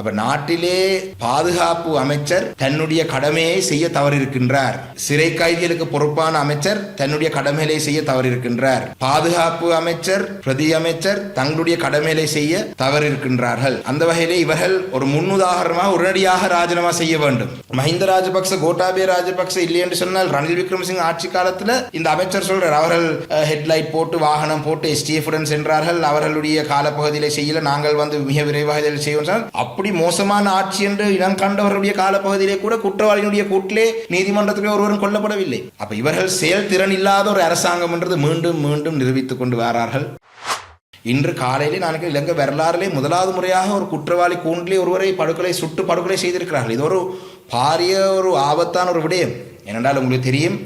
அப்ப நாட்டிலே பாதுகாப்பு அமைச்சர் தன்னுடைய கடமையை செய்ய தவறிருக்கின்றார் சிறை கைதிகளுக்கு பொறுப்பான அமைச்சர் தன்னுடைய கடமைகளை செய்ய தவறிருக்கின்றார் பாதுகாப்பு அமைச்சர் பிரதி அமைச்சர் தங்களுடைய கடமைகளை செய்ய தவறிருக்கின்றார்கள் அந்த வகையிலே இவர்கள் ஒரு முன்னுதாரணமாக உடனடியாக ராஜினாமா செய்ய வேண்டும். மஹிந்த ராஜபக்ச கோட்டாபே ராஜபக்ச இல்லை என்று சொன்னால் ரணில் விக்ரமசிங் ஆட்சி காலத்துல இந்த அமைச்சர் சொல்றார். அவர்கள் ஹெட்லைட் போட்டு வாகனம் போட்டு எஸ்டிஎஃப் சென்றார்கள். அவர்களுடைய காலப்பகுதியில செய்யல. நாங்கள் வந்து மிக விரைவாக இதில் செய்வோம் அப்படி அப்படி மோசமான ஆட்சி என்று இனம் கண்டவர்களுடைய காலப்பகுதியிலே கூட குற்றவாளியினுடைய கூட்டிலே நீதிமன்றத்திலே ஒருவரும் கொல்லப்படவில்லை. அப்ப இவர்கள் செயல்திறன் இல்லாத ஒரு அரசாங்கம் என்றது மீண்டும் மீண்டும் நிரூபித்துக் கொண்டு வரார்கள். இன்று காலையிலே நான் இலங்கை வரலாறிலே முதலாவது முறையாக ஒரு குற்றவாளி கூண்டிலே ஒருவரை படுகொலை சுட்டு படுகொலை செய்திருக்கிறார்கள். இது ஒரு பாரிய ஒரு ஆபத்தான ஒரு விடயம். ஏனென்றால் உங்களுக்கு தெரியும்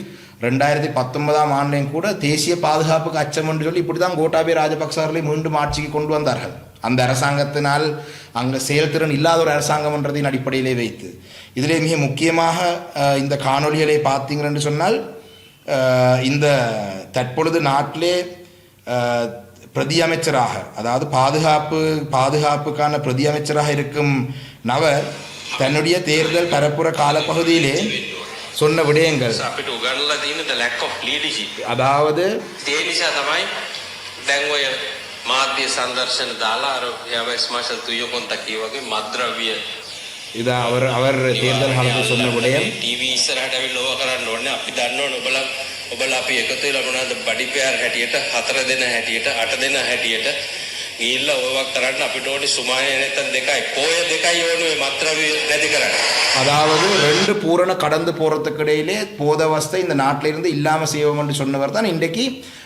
ரெண்டாயிரத்தி பத்தொன்பதாம் ஆண்டையும் கூட தேசிய பாதுகாப்புக்கு அச்சம் என்று சொல்லி இப்படி தான் கோட்டாபே ராஜபக்ச அவர்களை மீண்டும் ஆட்சிக்கு கொண்டு வந்தார்கள். அந்த அரசாங்கத்தினால் அங்கே செயல்திறன் இல்லாத ஒரு அரசாங்கம்ன்றதின் அடிப்படையிலே வைத்து. இதிலே மிக முக்கியமாக இந்த காணொலிகளை பார்த்தீங்கன்னு சொன்னால் இந்த தற்பொழுது நாட்டிலே பிரதியமைச்சராக அதாவது பாதுகாப்பு பாதுகாப்புக்கான பிரதியமைச்சராக இருக்கும் நவர் தன்னுடைய தேர்தல் பரப்புற காலப்பகுதியிலே சொன்ன விடயங்கள். அதாவது මාධ්‍ය සංදර්ශන දාලා අර යාවස් මාෂල් තුයකොන්ට කිව්වාගේ මද්ද්‍රව්‍ය ඉදා අවර් අවර් තීර්දල් හලතු සොන්න ගොඩයන් ටීවී ඉස්සරහට ඇවිල්ලා ඕවා කරන්න ඕනේ. අපි දන්නවනේ ඔබලා ඔබලා අපි එකතු වෙලා මොනවද බඩිපෑර් හැටියට හතර දෙනා හැටියට අට දෙනා හැටියට ගිහිල්ලා ඕවා කරන්න අපිට ඕනේ සුමානේ නැත්තම් දෙකයි පොය දෙකයි ඕනේ ඔය මත්ද්‍රව්‍ය නැති කරන්න அதாவது ரெண்டு பூரண கடந்து போறதுக்கு இடையிலே போதவஸ்தை இந்த நாட்டில இருந்து இல்லாம செய்வோம் என்று சொன்னவர் தான் இன்றைக்கு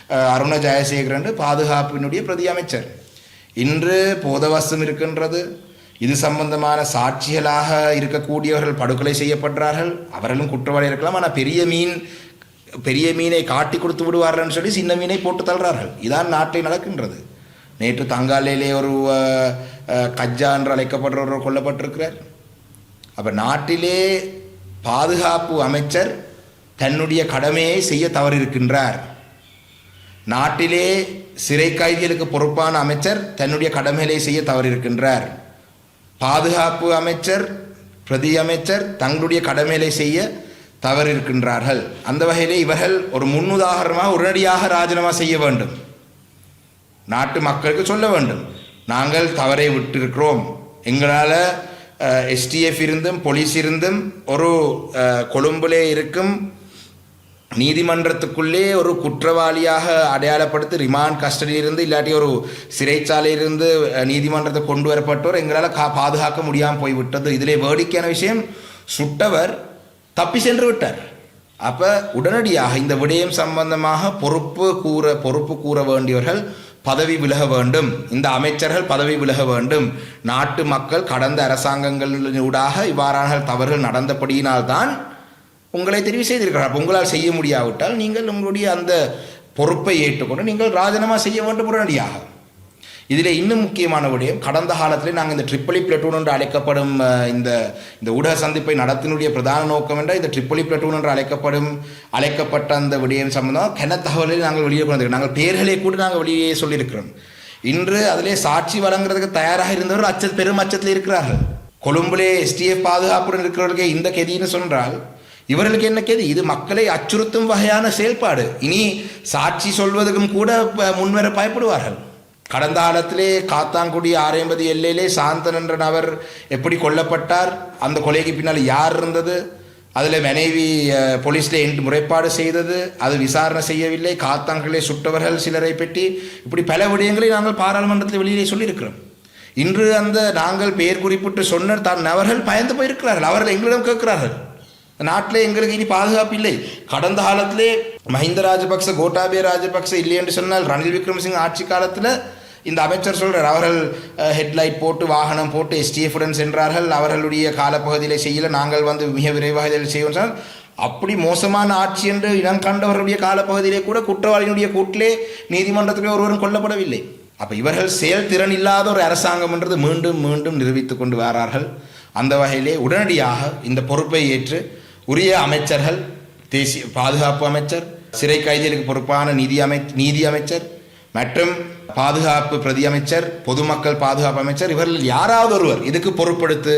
அஹ், அருண ஜெயசேகரன் பாதுகாப்பினுடைய பிரதி அமைச்சர் இன்று போதவஸ்தம் இருக்கின்றது இது சம்பந்தமான சாட்சிகளாக இருக்கக்கூடியவர்கள் படுகொலை செய்யப்படுறார்கள் அவர்களும் குற்றவாளி இருக்கலாம் ஆனால் பெரிய மீன் பெரிய மீனை காட்டி கொடுத்து விடுவார்கள்னு சொல்லி சின்ன மீனை போட்டு தள்ளுறார்கள் இதான் நாட்டில் நடக்கின்றது நேற்று தங்காலையிலே ஒரு கஜ்ஜா என்று அழைக்கப்படுறவர் கொல்லப்பட்டிருக்கிறார். அப்போ நாட்டிலே பாதுகாப்பு அமைச்சர் தன்னுடைய கடமையை செய்ய தவறிருக்கின்றார் நாட்டிலே சிறை கைதிகளுக்கு பொறுப்பான அமைச்சர் தன்னுடைய கடமைகளை செய்ய தவறிருக்கின்றார் பாதுகாப்பு அமைச்சர் பிரதி அமைச்சர் தங்களுடைய கடமைகளை செய்ய தவறிருக்கின்றார்கள் அந்த வகையிலே இவர்கள் ஒரு முன்னுதாரணமாக உடனடியாக ராஜினாமா செய்ய வேண்டும். நாட்டு மக்களுக்கு சொல்ல வேண்டும். நாங்கள் தவறை விட்டிருக்கிறோம். எங்களால் எஸ்டிஎஃப் இருந்தும் போலீஸ் இருந்தும் ஒரு கொழும்பிலே இருக்கும் நீதிமன்றத்துக்குள்ளே ஒரு குற்றவாளியாக அடையாளப்படுத்தி ரிமாண்ட் கஸ்டடியிலிருந்து இல்லாட்டி ஒரு சிறைச்சாலையிலிருந்து நீதிமன்றத்தை கொண்டு வரப்பட்டோர் எங்களால் கா பாதுகாக்க முடியாமல் போய்விட்டது இதிலே வேடிக்கையான விஷயம் சுட்டவர் தப்பி சென்று விட்டார். அப்போ உடனடியாக இந்த விடயம் சம்பந்தமாக பொறுப்பு கூற பொறுப்பு கூற வேண்டியவர்கள் பதவி விலக வேண்டும். இந்த அமைச்சர்கள் பதவி விலக வேண்டும். நாட்டு மக்கள் கடந்த அரசாங்கங்களினூடாக இவ்வாறான தவறுகள் நடந்தபடியினால்தான் உங்களை தெரிவு செய்திருக்கிறார். உங்களால் செய்ய முடியாவிட்டால் நீங்கள் உங்களுடைய அந்த பொறுப்பை ஏற்றுக்கொண்டு நீங்கள் ராஜினாமா செய்ய வேண்டும் உடனடியாக. இதில் இன்னும் முக்கியமான விடயம் கடந்த காலத்தில் நாங்கள் இந்த ட்ரிப்பலி பிளட்டூன் என்று அழைக்கப்படும் இந்த இந்த ஊடக சந்திப்பை நடத்தினுடைய பிரதான நோக்கம் என்ற இந்த ட்ரிப்பலி பிளட்டூன் என்று அழைக்கப்படும் அழைக்கப்பட்ட அந்த விடயம் சம்பந்தம் கன தகவலில் நாங்கள் வெளியே கொண்டு நாங்கள் பேர்களை கூட நாங்கள் வெளியே சொல்லியிருக்கிறோம். இன்று அதிலே சாட்சி வழங்குறதுக்கு தயாராக இருந்தவர் அச்ச பெரும் அச்சத்தில் இருக்கிறார்கள். கொழும்புலே எஸ்டிஎஃப் பாதுகாப்புடன் இருக்கிறவர்களுக்கு இந்த கெதின்னு சொன்னால் இவர்களுக்கு என்ன கேது? இது மக்களை அச்சுறுத்தும் வகையான செயல்பாடு. இனி சாட்சி சொல்வதற்கும் கூட முன்வர பயப்படுவார்கள். கடந்த காலத்திலே காத்தாங்குடி ஆரையம்பதி எல்லையிலே சாந்தன் என்ற நபர் எப்படி கொல்லப்பட்டார்? அந்த கொலைக்கு பின்னால் யார் இருந்தது? அதில் மனைவி போலீஸில் போலீஸ்ல முறைப்பாடு செய்தது. அது விசாரணை செய்யவில்லை. காத்தாங்களை சுட்டவர்கள் சிலரை பற்றி இப்படி பல விடயங்களை நாங்கள் பாராளுமன்றத்தில் வெளியிலே சொல்லியிருக்கிறோம். இன்று அந்த நாங்கள் பெயர் குறிப்பிட்டு சொன்ன தான் நபர்கள் பயந்து போயிருக்கிறார்கள். அவர்கள் எங்களிடம் கேட்கிறார்கள். நாட்டில் எங்களுக்கு இனி பாதுகாப்பு இல்லை. கடந்த காலத்திலே மஹிந்த ராஜபக்ச கோட்டாபே ராஜபக்ச இல்லை என்று சொன்னால் ரணில் விக்ரமசிங் ஆட்சி காலத்தில் இந்த அமைச்சர் சொல்கிறார் அவர்கள் ஹெட்லைட் போட்டு வாகனம் போட்டு எஸ்டிஎஃப் உடன் சென்றார்கள். அவர்களுடைய காலப்பகுதியிலே செய்யல நாங்கள் வந்து மிக விரைவாக இதில் செய்வோம் சொன்னால் அப்படி மோசமான ஆட்சி என்று இனம் கண்டவர்களுடைய காலப்பகுதியிலே கூட குற்றவாளியினுடைய கூட்டிலே நீதிமன்றத்திலே ஒருவரும் கொல்லப்படவில்லை. அப்போ இவர்கள் செயல்திறன் இல்லாத ஒரு அரசாங்கம் என்றது மீண்டும் மீண்டும் நிரூபித்து கொண்டு வரார்கள். அந்த வகையிலே உடனடியாக இந்த பொறுப்பை ஏற்று உரிய அமைச்சர்கள் தேசிய பாதுகாப்பு அமைச்சர் சிறை கைதிகளுக்கு பொறுப்பான நிதி அமை நீதி அமைச்சர் மற்றும் பாதுகாப்பு பிரதி அமைச்சர் பொதுமக்கள் பாதுகாப்பு அமைச்சர் இவர்கள் யாராவது ஒருவர் இதுக்கு பொறுப்படுத்து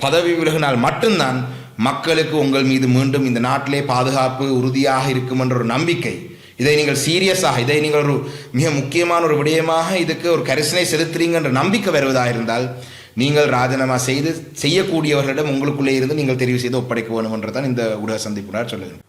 பதவி விலகினால் மட்டும்தான் மக்களுக்கு உங்கள் மீது மீண்டும் இந்த நாட்டிலே பாதுகாப்பு உறுதியாக இருக்கும் என்ற ஒரு நம்பிக்கை. இதை நீங்கள் சீரியஸாக இதை நீங்கள் ஒரு மிக முக்கியமான ஒரு விடயமாக இதுக்கு ஒரு கரிசனை செலுத்துறீங்க என்ற நம்பிக்கை வருவதாக இருந்தால் நீங்கள் ராஜினாமா செய்து செய்யக்கூடியவர்களிடம் உங்களுக்குள்ளே இருந்து நீங்கள் தெரிவு செய்து ஒப்படைக்க வேண்டும் என்றுதான் இந்த ஊடக சந்திப்புடார் சொல்லுங்கள்